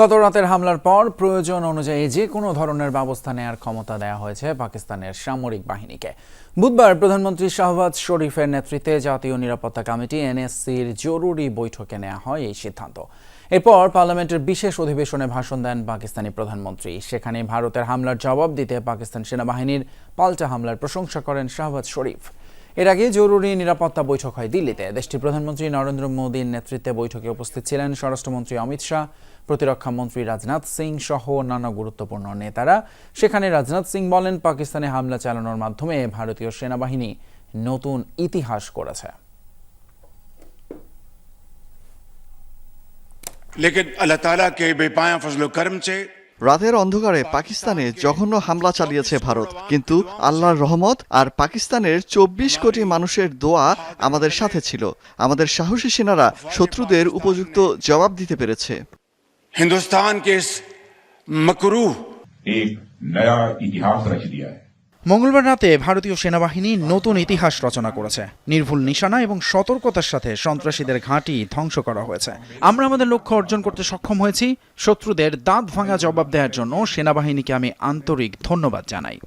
গত রাতের হামলার পর প্রয়োজন অনুযায়ী যে কোনো ধরনের ব্যবস্থা নেয়ার ক্ষমতা দেওয়া হয়েছে পাকিস্তানের সামরিক বাহিনীকে। বুধবার প্রধানমন্ত্রী শাহবাজ শরীফের নেতৃত্বে জাতীয় নিরাপত্তা কমিটি এনএসসির জরুরি বৈঠকে নেওয়া হয় এই সিদ্ধান্ত। এরপর পার্লামেন্টের বিশেষ অধিবেশনে ভাষণ দেন পাকিস্তানি প্রধানমন্ত্রী। সেখানে ভারতের হামলার জবাব দিতে পাকিস্তান সেনাবাহিনীর পাল্টা হামলার প্রশংসা করেন শাহবাজ শরীফ। এর আগে জরুরি নিরাপত্তা বৈঠক হয় দিল্লিতে দেশটির প্রধানমন্ত্রী নরেন্দ্র মোদীর নেতৃত্বে বৈঠকে উপস্থিত ছিলেন স্বরাষ্ট্রমন্ত্রী অমিত শাহ প্রতিরক্ষা মন্ত্রী রাজনাথ সিং সহ অন্যান্য গুরুত্বপূর্ণ নেতারা সেখানে রাজনাথ সিং বলেন পাকিস্তানে হামলা চালানোর মাধ্যমে ভারতীয় সেনাবাহিনী নতুন ইতিহাস করেছে लेकिन अल्लाह ताला के बेपाया फजल करम से রাতের অন্ধকারে পাকিস্তানে জঘন্য হামলা চালিয়েছে ভারত। কিন্তু আল্লাহর রহমত আর পাকিস্তানের চব্বিশ কোটি মানুষের দোয়া আমাদের সাথে ছিল। আমাদের সাহসী সেনারা শত্রুদের উপযুক্ত জবাব দিতে পেরেছে। হিন্দুস্তান কে মকরু। এক নয়া ইতিহাস রচ দিয়া মঙ্গলবার রাতে ভারতীয় সেনাবাহিনী নতুন ইতিহাস রচনা করেছে। নির্ভুল নিশানা এবং সতর্কতার সাথে সন্ত্রাসীদের ঘাঁটি ধ্বংস করা হয়েছে। আমরা আমাদের লক্ষ্য অর্জন করতে সক্ষম হয়েছি। শত্রুদের দাঁত ভাঙা জবাব দেওয়ার জন্য সেনাবাহিনীকে আমি আন্তরিক ধন্যবাদ জানাই।